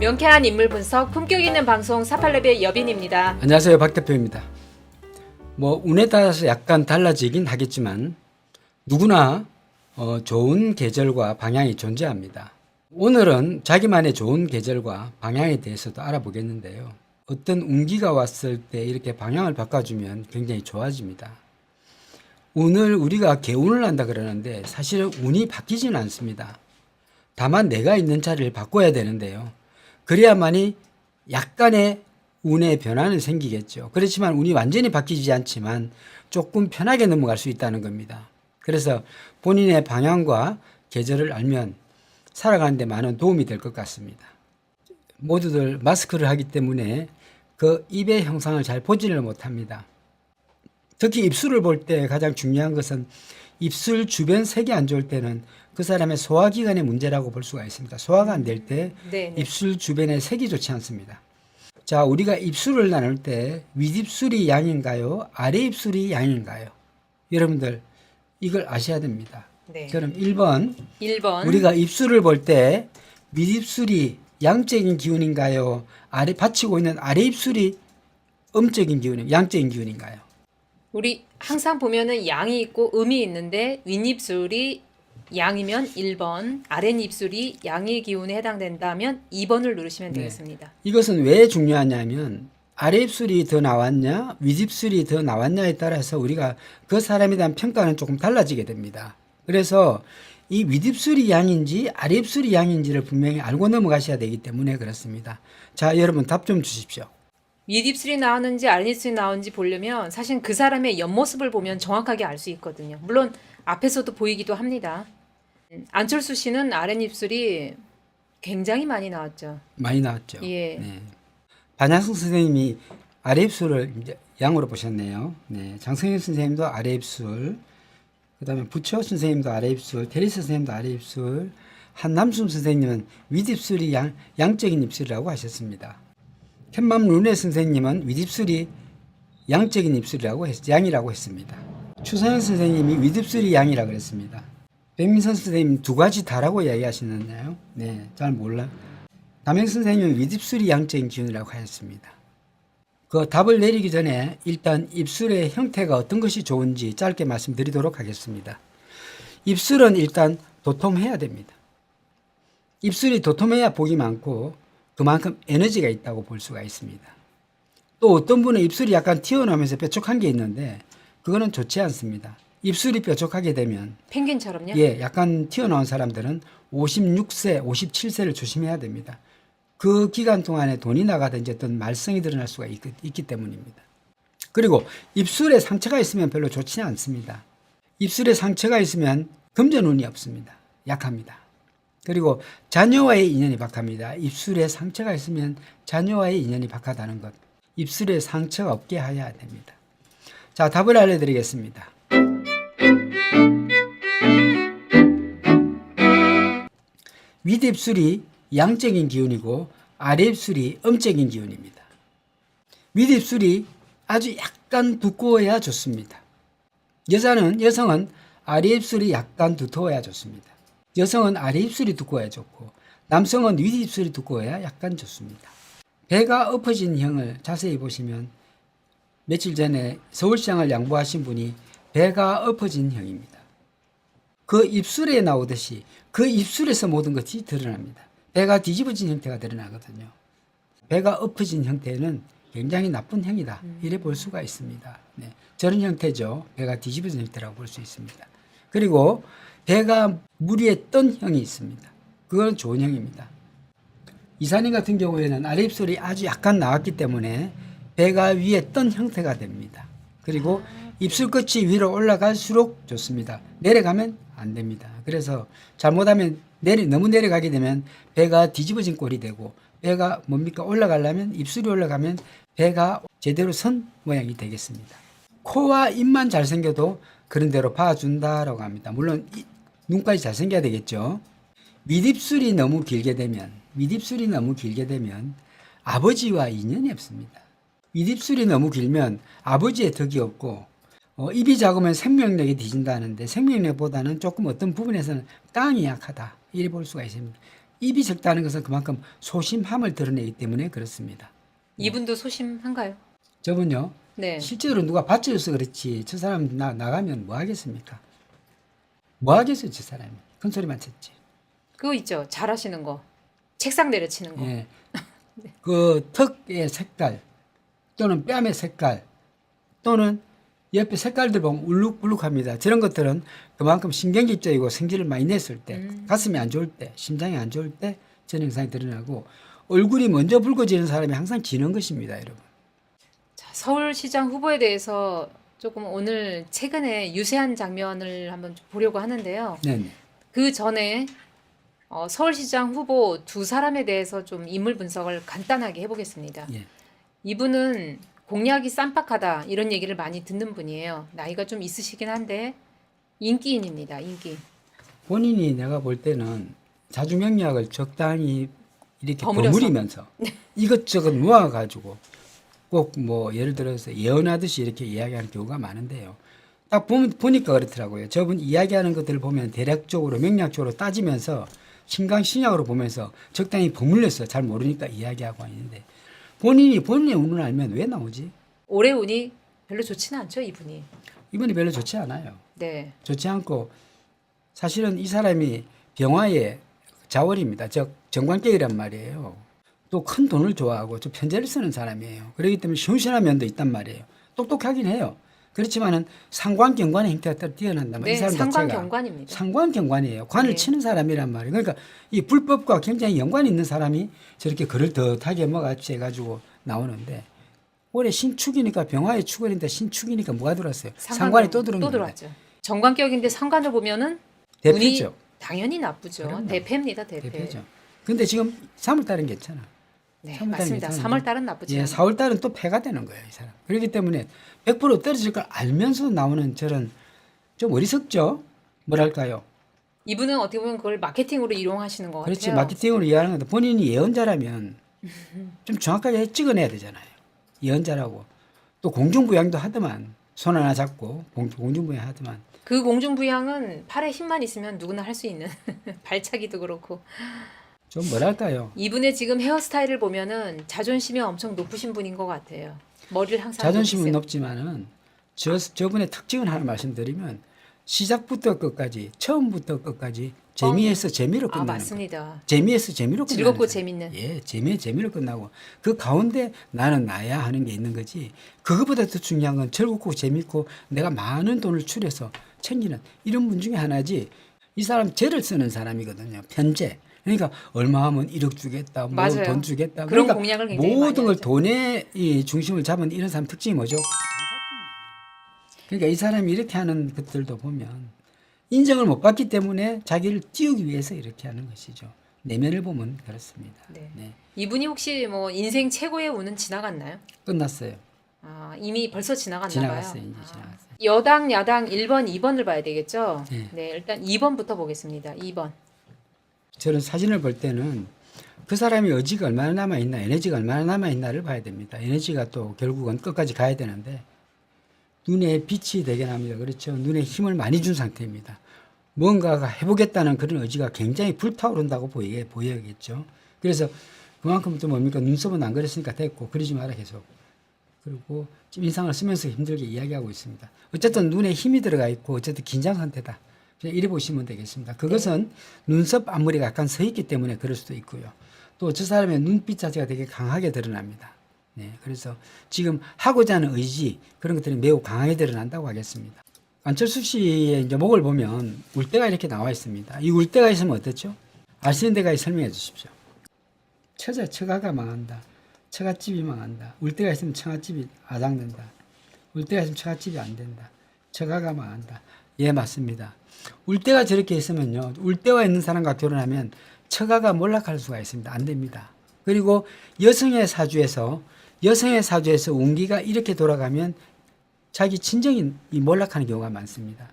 명쾌한 인물 분석, 품격 있는 방송 사팔레의 여빈입니다. 안녕하세요 박 대표입니다. 뭐 운에 따라서 약간 달라지긴 하겠지만 누구나 어, 좋은 계절과 방향이 존재합니다. 오늘은 자기만의 좋은 계절과 방향에 대해서도 알아보겠는데요. 어떤 운기가 왔을 때 이렇게 방향을 바꿔주면 굉장히 좋아집니다. 운을 우리가 개운을 한다 그러는데 사실은 운이 바뀌지는 않습니다. 다만 내가 있는 자리를 바꿔야 되는데요. 그래야만이 약간의 운의 변화는 생기겠죠. 그렇지만 운이 완전히 바뀌지 않지만 조금 편하게 넘어갈 수 있다는 겁니다. 그래서 본인의 방향과 계절을 알면 살아가는데 많은 도움이 될 것 같습니다. 모두들 마스크를 하기 때문에 그 입의 형상을 잘 보지를 못합니다. 특히 입술을 볼 때 가장 중요한 것은 입술 주변 색이 안 좋을 때는 그 사람의 소화기관의 문제라고 볼 수가 있습니다. 소화가 안 될때 네, 네. 입술 주변에 색이 좋지 않습니다. 자, 우리가 입술을 나눌 때 윗입술이 양인가요? 아래 입술이 양인가요? 여러분들 이걸 아셔야 됩니다. 네. 그럼 1번 1번. 우리가 입술을 볼 때 윗입술이 양적인 기운인가요? 아래 받치고 있는 아래 입술이 음적인 기운인 양적인 기운인가요? 우리 항상 보면은 양이 있고 음이 있는데 윗입술이 양이면 1번, 아랫입술이 양의 기운에 해당된다면 2번을 누르시면 네. 되겠습니다. 이것은 왜 중요하냐면 아래입술이 더 나왔냐 윗입술이 더 나왔냐에 따라서 우리가 그 사람에 대한 평가는 조금 달라지게 됩니다. 그래서 이 윗입술이 양인지 아래입술이 양인지를 분명히 알고 넘어가셔야 되기 때문에 그렇습니다. 자 여러분 답 좀 주십시오. 윗입술이 나왔는지 아랫입술이 나왔는지 보려면 사실 그 사람의 옆모습을 보면 정확하게 알 수 있거든요. 물론 앞에서도 보이기도 합니다. 음, 안철수 씨는 아랫입술이 굉장히 많이 나왔죠. 많이 나왔죠. 예. 네. 반야승 선생님이 아래입술을 이제 양으로 보셨네요. 네. 장성현 선생님도 아래입술, 그다음에 부처 선생님도 아래입술, 테리스 선생님도 아래입술, 한남순 선생님은 윗입술이 양, 양적인 입술이라고 하셨습니다. 캔맘 룬네 선생님은 윗입술이 양적인 입술이라고 했, 양이라고 했습니다. 추상현 선생님이 윗입술이 양이라고 그랬습니다. 백민선 선생님 두 가지 다라고 이야기하시는데요. 네, 잘 몰라. 남영 선생님은 윗입술이 양적인 기운이라고 하였습니다. 그 답을 내리기 전에 일단 입술의 형태가 어떤 것이 좋은지 짧게 말씀드리도록 하겠습니다. 입술은 일단 도톰해야 됩니다. 입술이 도톰해야 복이 많고 그만큼 에너지가 있다고 볼 수가 있습니다. 또 어떤 분은 입술이 약간 튀어나오면서 뾰족한 게 있는데 그거는 좋지 않습니다. 입술이 뾰족하게 되면 펭귄처럼요? 예, 약간 튀어나온 사람들은 56세, 57세를 조심해야 됩니다. 그 기간 동안에 돈이 나가든지 어떤 말썽이 드러날 수가 있, 기 때문입니다. 그리고 입술에 상처가 있으면 별로 좋지는 않습니다. 입술에 상처가 있으면 금전운이 없습니다. 약합니다. 그리고 자녀와의 인연이 박합니다. 입술에 상처가 있으면 자녀와의 인연이 박하다는 것. 입술에 상처가 없게 해야 됩니다. 자, 답을 알려드리겠습니다. 윗입술이 양적인 기운이고 아래입술이 음적인 기운입니다. 윗입술이 아주 약간 두꺼워야 좋습니다. 여자는 여성은 아래입술이 약간 두터워야 좋습니다. 여성은 아래 입술이 두꺼워야 좋고 남성은 윗 입술이 두꺼워야 약간 좋습니다. 배가 엎어진 형을 자세히 보시면 며칠 전에 서울시장을 양보하신 분이 배가 엎어진 형입니다. 그 입술에 나오듯이 그 입술에서 모든 것이 드러납니다. 배가 뒤집어진 형태가 드러나거든요. 배가 엎어진 형태는 굉장히 나쁜 형이다. 이래 볼 수가 있습니다. 네. 저런 형태죠. 배가 뒤집어진 형태라고 볼 수 있습니다. 그리고 배가 물 위에 뜬 형이 있습니다. 그건 좋은 형입니다. 이사님 같은 경우에는 아랫입술이 아주 약간 나왔기 때문에 배가 위에 뜬 형태가 됩니다. 그리고 입술 끝이 위로 올라갈수록 좋습니다. 내려가면 안 됩니다. 그래서 잘못하면 내리 너무 내려가게 되면 배가 뒤집어진 꼴이 되고 배가 뭡니까 올라가려면 입술이 올라가면 배가 제대로 선 모양이 되겠습니다. 코와 입만 잘생겨도 그런 대로 봐준다라고 합니다. 물론 이- 눈까지 잘 생겨야 되겠죠. 밑입술이 너무 길게 되면 밑입술이 너무 길게 되면 아버지와 인연이 없습니다. 윗입술이 너무 길면 아버지의 덕이 없고 어, 입이 작으면 생명력이 뒤진다는데 생명력보다는 조금 어떤 부분에서는 깡이 약하다 이래 볼 수가 있습니다. 입이 적다는 것은 그만큼 소심함을 드러내기 때문에 그렇습니다. 이분도 소심한가요? 저분요. 네. 실제로 누가 받쳐줘서 그렇지 저 사람 나, 나가면 뭐 하겠습니까? 뭐 하겠어요 저 사람이 큰 소리만 쳤지. 그거 있죠. 잘하시는 거. 책상 내려치는 거. 예. 그 턱의 색깔 또는 뺨의 색깔 또는 옆에 색깔들 보면 울룩울룩합니다. 저런 것들은 그만큼 신경질적이고 성질을 많이 냈을 때 음. 가슴이 안 좋을 때 심장이 안 좋을 때 저런 현상이 드러나고 얼굴이 먼저 붉어지는 사람이 항상 지는 것입니다, 여러분. 자, 서울시장 후보에 대해서 조금 오늘 최근에 유세한 장면을 한번 좀 보려고 하는데요. 네. 그 전에 어, 서울시장 후보 두 사람에 대해서 좀 인물 분석을 간단하게 해보겠습니다. 예. 이분은 공약이 쌈박하다 이런 얘기를 많이 듣는 분이에요. 나이가 좀 있으시긴 한데 인기인입니다. 인기. 본인이 내가 볼 때는 자주명리학을 적당히 이렇게 버무려서. 버무리면서 이것저것 모아가지고 꼭 뭐 예를 들어서 예언하듯이 이렇게 이야기하는 경우가 많은데요. 딱 보면 보니까 그렇더라고요. 저분 이야기하는 것들을 보면 대략적으로 명략적으로 따지면서 신강 신약으로 보면서 적당히 버물려서 잘 모르니까 이야기하고 있는데 본인이 본인의 운을 알면 왜 나오지? 올해 운이 별로 좋지는 않죠, 이분이. 이번이 별로 좋지 않아요. 네. 좋지 않고 사실은 이 사람이 병화의 자월입니다. 즉 정관격이란 말이에요. 또 큰 돈을 좋아하고 좀 편제를 쓰는 사람이에요. 그렇기 때문에 시원시원한 면도 있단 말이에요. 똑똑하긴 해요. 그렇지만은 상관 경관의 형태가 따로 뛰어난단 말이에요. 이 네, 사람 자체가 상관경관입니다. 상관 경관이에요. 관을 네. 치는 사람이란 말이에요. 그러니까 이 불법과 굉장히 연관이 있는 사람이 저렇게 글을 덧하게 뭐같이 해가지고 나오는데 올해 신축이니까 병화의 축월인데 신축이니까 뭐가 들어왔어요? 상관 이 또 들어온 또. 들어왔죠. 정관격인데 상관을 보면은. 운이 당연히 나쁘죠. 대패입니다, 대패. 대표죠. 근데 지금 3월 달은 괜찮아. 네, 3월 달은 맞습니다. 괜찮은데. 3월 달은 나쁘지 예, 않아요. 4월 달은 또 패가 되는 거예요, 이 사람. 그렇기 때문에 100% 떨어질 걸 알면서 나오는 저런 좀 어리석죠? 뭐랄까요? 이분은 어떻게 보면 그걸 마케팅으로 이용하시는 것 그렇지. 같아요. 마케팅으로 이해하는 건데 본인이 예언자라면 좀 정확하게 찍어내야 되잖아요. 예언자라고. 또 공중부양도 하더만. 손 하나 잡고 공- 공중부양 하더만. 그 공중부양은 팔에 힘만 있으면 누구나 할 수 있는 발차기도 그렇고 좀 뭐랄까요? 이분의 지금 헤어스타일을 보면은 자존심이 엄청 높으신 분인 것 같아요. 머리를 항상 자존심은 높이세요. 높지만은 저 저분의 특징을 하나 말씀드리면 시작부터 끝까지 처음부터 끝까지 재미에서 재미로 아 끝나는 거. 맞습니다. 재미에서 재미로 끝나는 즐겁고 사람. 재밌는. 예, 재미에 재미로 끝나고 그 가운데 나는 나야 하는 게 있는 거지. 그거보다 더 중요한 건 즐겁고 재밌고 내가 많은 돈을 출해서 챙기는 이런 분 중에 하나지. 이 사람 죄를 쓰는 사람이거든요. 편제. 그러니까 얼마 하면 1억 주겠다, 뭐 맞아요. 돈 주겠다. 그런 그러니까 공약을 굉장히 모든 걸 하죠. 돈에 이 중심을 잡은 이런 사람 특징이 뭐죠? 그러니까 이 사람이 이렇게 하는 것들도 보면 인정을 못 받기 때문에 자기를 띄우기 위해서 이렇게 하는 것이죠. 내면을 보면 그렇습니다. 네. 네. 이분이 혹시 뭐 인생 최고의 운은 지나갔나요? 끝났어요. 아 이미 벌써 지나갔나 지나갔어요. 봐요. 이제 아. 지나갔어요. 여당, 야당 1번, 2번을 봐야 되겠죠? 네. 네, 일단 2번부터 보겠습니다. 2번. 저는 사진을 볼 때는 그 사람이 의지가 얼마나 남아 있나, 에너지가 얼마나 남아 있나를 봐야 됩니다. 에너지가 또 결국은 끝까지 가야 되는데 눈에 빛이 되게 납니다. 그렇죠? 눈에 힘을 많이 준 상태입니다. 뭔가가 해보겠다는 그런 의지가 굉장히 불타오른다고 보이게 보여야겠죠. 그래서 그만큼 또 뭡니까 눈썹은 안 그랬으니까 됐고 그러지 마라 계속. 그리고 지금 인상을 쓰면서 힘들게 이야기하고 있습니다. 어쨌든 눈에 힘이 들어가 있고 어쨌든 긴장 상태다. 이래 보시면 되겠습니다. 그것은 눈썹 앞머리가 약간 서 있기 때문에 그럴 수도 있고요. 또 저 사람의 눈빛 자체가 되게 강하게 드러납니다. 네, 그래서 지금 하고자 하는 의지 그런 것들이 매우 강하게 드러난다고 하겠습니다. 안철수 씨의 이제 목을 보면 울대가 이렇게 나와 있습니다. 이 울대가 있으면 어떻죠? 아시는 데가 설명해 주십시오. 처자 처가가 망한다. 처갓집이 망한다. 울대가 있으면 처갓집이 아장된다. 울대가 있으면 처갓집이 안 된다. 처가가 망한다. 예, 맞습니다. 울대가 저렇게 있으면요. 울대와 있는 사람과 결혼하면 처가가 몰락할 수가 있습니다. 안 됩니다. 그리고 여성의 사주에서 여성의 사주에서 운기가 이렇게 돌아가면 자기 친정이 이 몰락하는 경우가 많습니다.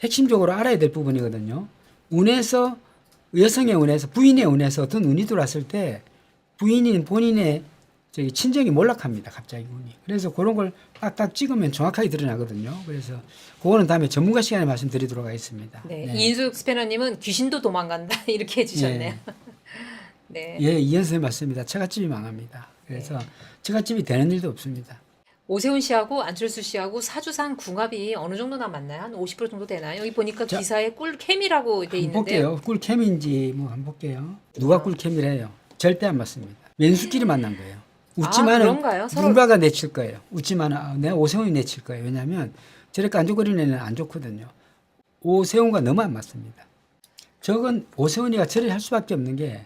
핵심적으로 알아야 될 부분이거든요. 운에서 여성의 운에서 부인의 운에서 어떤 운이 들어왔을 때 부인인 본인의 저기 친정이 몰락합니다. 갑자기 운이. 그래서 그런 걸 딱딱 찍으면 정확하게 드러나거든요. 그래서 그거는 다음에 전문가 시간에 말씀드리도록 하겠습니다. 네. 이인숙 스패너님은 귀신도 도망간다 이렇게 해주셨네요. 예. 네. 예, 이현 선생님 맞습니다. 처갓집이 망합니다. 그래서 처갓집이 되는 일도 없습니다. 오세훈 씨하고 안철수 씨하고 사주상 궁합이 어느 정도 남았나요? 한 50% 정도 되나요? 여기 보니까 자, 기사에 꿀캠이라고 돼 있는데 볼게요. 꿀캠인지 뭐 한번 볼게요. 누가 꿀캠이래요? 절대 안 맞습니다. 왼수끼리 만난 거예요. 웃지만은 아, 누군가가 내칠 거예요. 웃지만 아, 내가 오세훈이 내칠 거예요. 왜냐하면 저렇게 안좋거리는 애는 안 좋거든요. 오세훈과 너무 안 맞습니다. 저건 오세훈이가 저렇게 할 수밖에 없는 게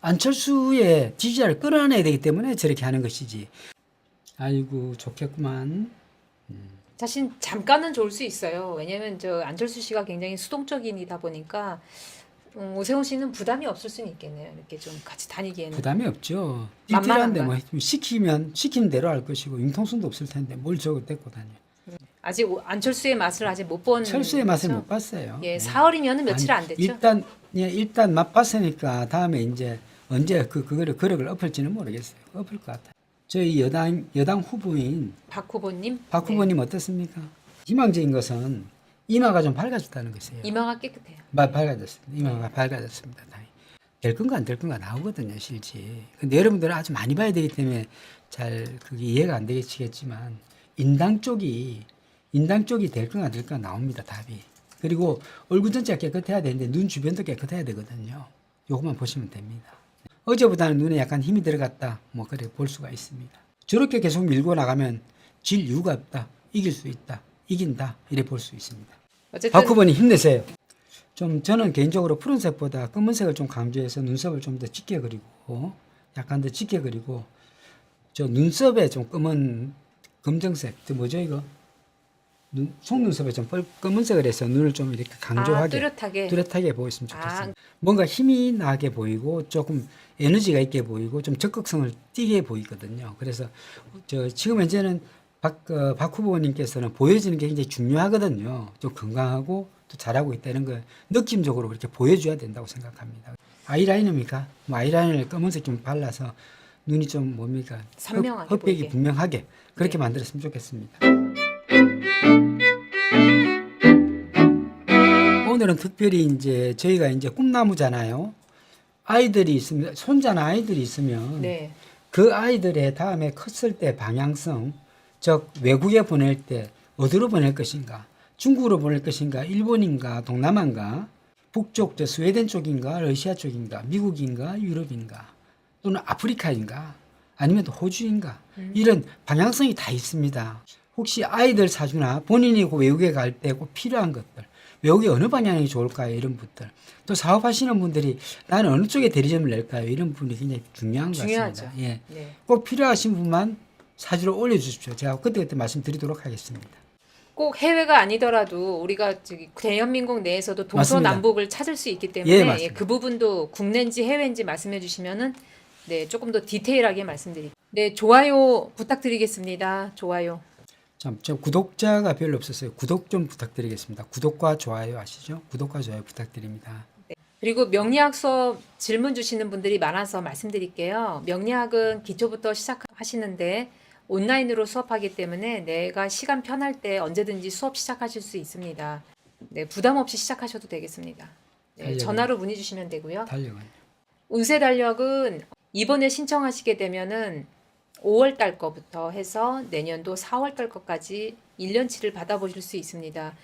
안철수의 지지자를 끌어내야 되기 때문에 저렇게 하는 것이지. 아이고 좋겠구만. 사실 잠깐은 좋을 수 있어요. 왜냐면 저 안철수 씨가 굉장히 수동적인이다 보니까 음, 오세훈 씨는 부담이 없을 수는 있겠네요. 이렇게 좀 같이 다니기에는. 부담이 없죠. 만만한가? 띠띠한데 뭐 시키면 시키는 대로 할 것이고 융통성도 없을 텐데 뭘 저거 데리고 다녀. 아직 오- 안철수의 맛을 아직 못 본. 철수의 맛을? 못 봤어요. 예, 네. 사흘이면 며칠 안 됐죠. 일단 예, 일단 맛봤으니까 다음에 이제 언제 그 그거를 그릇을 엎을지는 모르겠어요. 엎을 것 같아요. 저희 여당 여당 후보인 박 후보님. 박 후보님 어떻습니까? 희망적인 것은 이마가 좀 밝아졌다는 것이에요. 네, 이마가 깨끗해요. 마- 밝아졌습니다. 이마가 밝아졌습니다. 다행히. 될 건가 안 될 건가 나오거든요, 실지. 근데 여러분들은 아주 많이 봐야 되기 때문에 잘 그게 이해가 안 되겠지만 인당 쪽이 인당 쪽이 될 건가 안 될 건가 나옵니다, 답이. 그리고 얼굴 전체가 깨끗해야 되는데 눈 주변도 깨끗해야 되거든요. 요것만 보시면 됩니다. 어제보다는 눈에 약간 힘이 들어갔다. 뭐 그래 볼 수가 있습니다. 저렇게 계속 밀고 나가면 질 이유가 없다. 이길 수 있다. 이긴다. 이래 볼 수 있습니다. 어쨌든 박 후보님 힘내세요. 좀 저는 개인적으로 푸른색보다 검은색을 좀 강조해서 눈썹을 좀 더 짙게 그리고 약간 더 짙게 그리고 저 눈썹에 좀 검은 검정색 저 뭐죠 이거 눈, 속눈썹에 좀 뻘- 검은색을 해서 눈을 좀 이렇게 아, 강조하게 뚜렷하게. 뚜렷하게 보였으면 좋겠어요. 아. 뭔가 힘이 나게 보이고 조금 에너지가 있게 보이고 좀 적극성을 띠게 보이거든요. 그래서 저 지금 현재는 박, 어, 박 후보님께서는 보여지는 게 굉장히 중요하거든요. 좀 건강하고 또 잘하고 있다는 걸 느낌적으로 그렇게 보여줘야 된다고 생각합니다. 아이라이너입니까? 뭐 아이라인을 검은색 좀 발라서 눈이 좀 뭡니까? 선명하게 흑, 흑백이 보이게. 분명하게 그렇게 네. 만들었으면 좋겠습니다. 오늘은 특별히 이제 저희가 이제 꿈나무잖아요. 아이들이 있으면 손자나 아이들이 있으면 네. 그 아이들의 다음에 컸을 때 방향성, 즉 외국에 보낼 때 어디로 보낼 것인가, 중국으로 보낼 것인가, 일본인가, 동남아인가, 북쪽 저 스웨덴 쪽인가, 러시아 쪽인가, 미국인가, 유럽인가, 또는 아프리카인가, 아니면 또 호주인가 이런 방향성이 다 있습니다. 혹시 아이들 사주나 본인이 그 외국에 갈 때 꼭 필요한 것들, 외국에 어느 방향이 좋을까요? 이런 분들. 또 사업하시는 분들이 나는 어느 쪽에 대리점을 낼까요? 이런 부분이 굉장히 중요한 것 중요하죠. 같습니다. 예. 네. 꼭 필요하신 분만 사주를 올려주십시오. 제가 그때그때 말씀드리도록 하겠습니다. 꼭 해외가 아니더라도 우리가 저기 대한민국 내에서도 동서남북을 찾을 수 있기 때문에 예, 예. 그 부분도 국내인지 해외인지 말씀해 주시면은 네 조금 더 디테일하게 말씀드릴게요. 네 좋아요 부탁드리겠습니다. 좋아요. 참, 저 구독자가 별로 없었어요. 구독 좀 부탁드리겠습니다. 구독과 좋아요 아시죠? 구독과 좋아요 부탁드립니다. 그리고 명리학 수업 질문 주시는 분들이 많아서 말씀드릴게요. 명리학은 기초부터 시작하시는데 온라인으로 수업하기 때문에 내가 시간 편할 때 언제든지 수업 시작하실 수 있습니다. 네, 부담 없이 시작하셔도 되겠습니다. 네? 전화로 문의 주시면 되고요. 달력은 운세 달력은 이번에 신청하시게 되면은 5월 달 거부터 해서 내년도 4월 달 거까지 1년치를 받아보실 수 있습니다.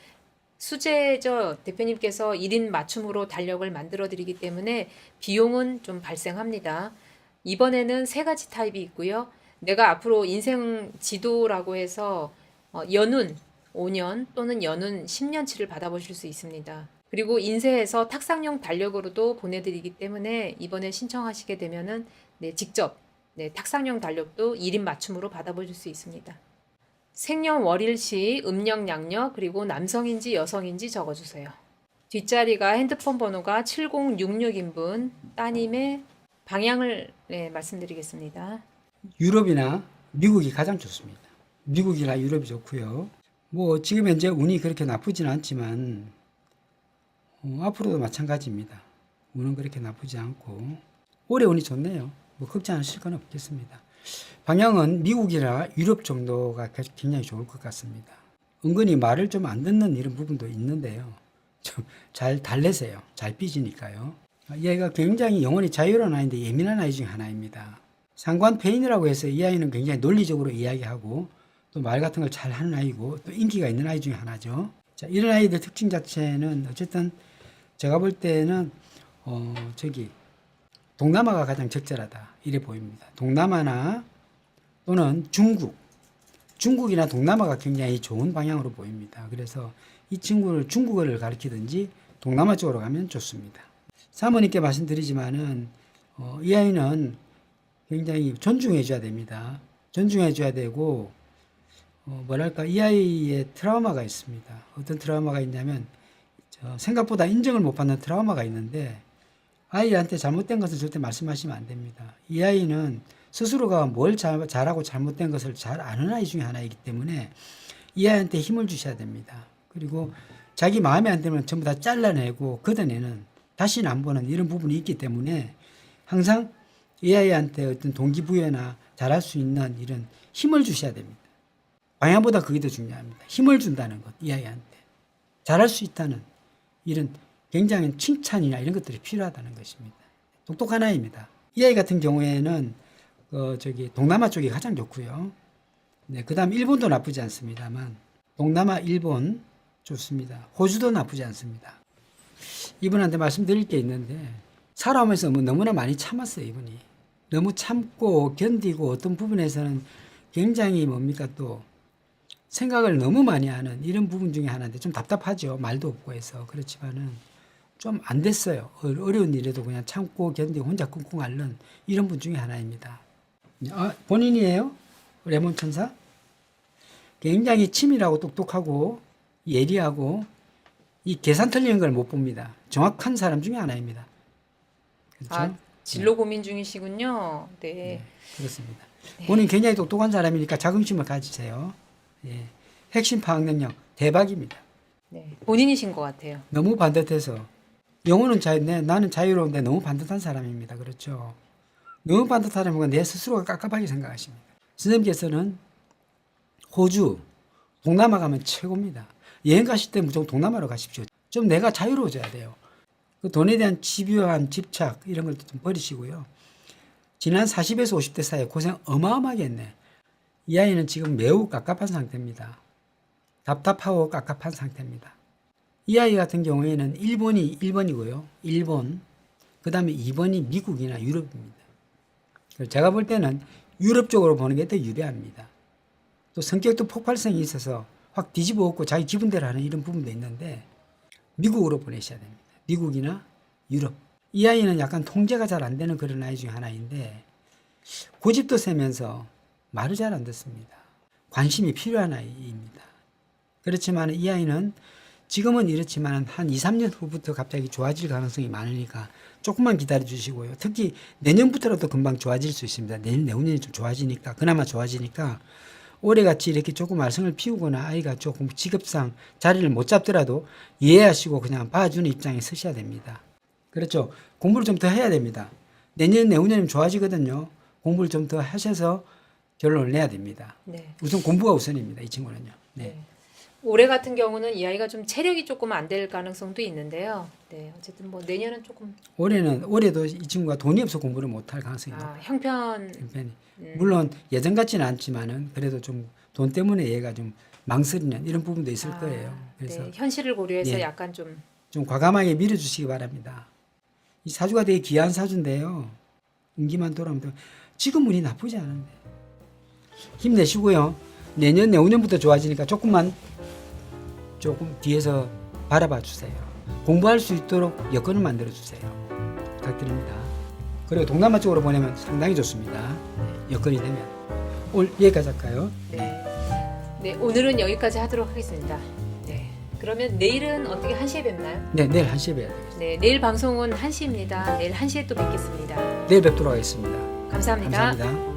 수제저 대표님께서 1인 맞춤으로 달력을 만들어 드리기 때문에 비용은 좀 발생합니다. 이번에는 세 가지 타입이 있고요. 내가 앞으로 인생 지도라고 해서 어, 연운 5년 또는 연운 10년치를 받아보실 수 있습니다. 그리고 인쇄해서 탁상용 달력으로도 보내드리기 때문에 이번에 신청하시게 되면은 네, 직접 네, 탁상용 달력도 1인 맞춤으로 받아보실 수 있습니다. 생년월일시, 음력, 양력, 그리고 남성인지 여성인지 적어주세요. 뒷자리가 핸드폰 번호가 7066인 분 따님의 방향을 네, 말씀드리겠습니다. 유럽이나 미국이 가장 좋습니다. 미국이나 유럽이 좋고요. 뭐 지금 현재 운이 그렇게 나쁘지는 않지만 어, 앞으로도 마찬가지입니다. 운은 그렇게 나쁘지 않고 올해 운이 좋네요. 뭐 걱정하실 건 없겠습니다. 방향은 미국이나 유럽 정도가 굉장히 좋을 것 같습니다. 은근히 말을 좀 안 듣는 이런 부분도 있는데요. 좀 잘 달래세요. 잘 삐지니까요. 이 아이가 굉장히 영혼이 자유로운 아이인데 예민한 아이 중에 하나입니다. 상관 페인이라고 해서 이 아이는 굉장히 논리적으로 이야기하고 또 말 같은 걸 잘 하는 아이고 또 인기가 있는 아이 중에 하나죠. 자, 이런 아이들 특징 자체는 어쨌든 제가 볼 때는 어 저기 동남아가 가장 적절하다 이래 보입니다. 동남아나 또는 중국, 중국이나 동남아가 굉장히 좋은 방향으로 보입니다. 그래서 이 친구를 중국어를 가르치든지 동남아 쪽으로 가면 좋습니다. 사모님께 말씀드리지만은 어, 이 아이는 굉장히 존중해 줘야 됩니다. 존중해 줘야 되고 어, 뭐랄까 이 아이의 트라우마가 있습니다. 어떤 트라우마가 있냐면 저 생각보다 인정을 못 받는 트라우마가 있는데 아이한테 잘못된 것을 절대 말씀하시면 안 됩니다. 이 아이는 스스로가 뭘 잘, 잘하고 잘못된 것을 잘 아는 아이 중에 하나이기 때문에 이 아이한테 힘을 주셔야 됩니다. 그리고 자기 마음에 안 들면 전부 다 잘라내고 걷어내는 다시는 안 보는 이런 부분이 있기 때문에 항상 이 아이한테 어떤 동기부여나 잘할 수 있는 이런 힘을 주셔야 됩니다. 방향보다 그게 더 중요합니다. 힘을 준다는 것, 이 아이한테. 잘할 수 있다는 이런 굉장히 칭찬이나 이런 것들이 필요하다는 것입니다. 똑똑한 아이입니다. 이 아이 같은 경우에는 어, 저기 동남아 쪽이 가장 좋고요. 네, 그다음 일본도 나쁘지 않습니다만 동남아, 일본 좋습니다. 호주도 나쁘지 않습니다. 이분한테 말씀드릴 게 있는데 살아오면서 뭐 너무나 많이 참았어요, 이분이. 너무 참고 견디고 어떤 부분에서는 굉장히 뭡니까 또 생각을 너무 많이 하는 이런 부분 중에 하나인데 좀 답답하죠. 말도 없고 해서. 그렇지만은 좀 안 됐어요. 어- 어려운 일에도 그냥 참고 견디고 혼자 끙끙 앓는 이런 분 중에 하나입니다. 아, 본인이에요? 레몬 천사? 굉장히 치밀하고 똑똑하고 예리하고 이 계산 틀리는 걸 못 봅니다. 정확한 사람 중에 하나입니다. 그렇죠? 아, 진로 고민 중이시군요. 네. 그렇습니다. 본인 굉장히 똑똑한 사람이니까 자긍심을 가지세요. 예. 핵심 파악 능력 대박입니다. 네. 본인이신 것 같아요. 너무 반듯해서 영혼은 자유, 내, 나는 자유로운데 너무 반듯한 사람입니다. 그렇죠. 너무 반듯하다면 내 스스로가 깝깝하게 생각하십니다. 선생님께서는 호주, 동남아 가면 최고입니다. 여행 가실 때 무조건 동남아로 가십시오. 좀 내가 자유로워져야 돼요. 그 돈에 대한 집요한 집착 이런 걸 좀 버리시고요. 지난 40에서 50대 사이에 고생 어마어마하게 했네. 이 아이는 지금 매우 깝깝한 상태입니다. 답답하고 깝깝한 상태입니다. 이 아이 같은 경우에는 1번이 1번이고요. 일본. 그 다음에 2번이 미국이나 유럽입니다. 제가 볼 때는 유럽 쪽으로 보는 게 더 유리합니다. 또 성격도 폭발성이 있어서 확 뒤집어 엎고 자기 기분대로 하는 이런 부분도 있는데 미국으로 보내셔야 됩니다. 미국이나 유럽. 이 아이는 약간 통제가 잘 안 되는 그런 아이 중에 하나인데 고집도 세면서 말을 잘 안 듣습니다. 관심이 필요한 아이입니다. 그렇지만 이 아이는 지금은 이렇지만 한 2, 3년 후부터 갑자기 좋아질 가능성이 많으니까 조금만 기다려 주시고요. 특히 내년부터라도 금방 좋아질 수 있습니다. 내년, 내후년이 좀 좋아지니까, 그나마 좋아지니까 올해같이 이렇게 조금 말썽을 피우거나 아이가 조금 직업상 자리를 못 잡더라도 이해하시고 그냥 봐주는 입장에 서셔야 됩니다. 그렇죠. 공부를 좀 더 해야 됩니다. 내년, 내후년이면 좋아지거든요. 공부를 좀 더 하셔서 결론을 내야 됩니다. 네. 우선 공부가 우선입니다. 이 친구는요. 네. 네. 올해 같은 경우는 이 아이가 좀 체력이 조금 안 될 가능성도 있는데요. 네. 어쨌든 뭐 내년은 조금 올해는 올해도 이 친구가 돈이 없어 공부를 못할 가능성이 아, 높아요. 형편 형편이. 음. 물론 예전 같지는 않지만은 그래도 좀 돈 때문에 얘가 좀 망설이는 이런 부분도 있을 아, 거예요. 그래서 네, 현실을 고려해서 예. 약간 좀 좀 과감하게 밀어주시기 바랍니다. 이 사주가 되게 귀한 사주인데요. 운기만 돌아오면 돼. 지금 운이 나쁘지 않은데 힘내시고요. 내년 내후년부터 좋아지니까 조금만 조금 뒤에서 바라봐 주세요. 공부할 수 있도록 여건을 만들어 주세요. 부탁드립니다. 그리고 동남아 쪽으로 보내면 상당히 좋습니다. 여건이 되면 오늘 여기까지 할까요? 네. 네, 오늘은 여기까지 하도록 하겠습니다. 네. 그러면 내일은 어떻게 1시에 뵙나요? 네, 내일 1시에 뵈야 되겠습니다. 네, 내일 방송은 1시입니다. 내일 1시에 또 뵙겠습니다. 내일 뵙도록 하겠습니다. 감사합니다. 감사합니다.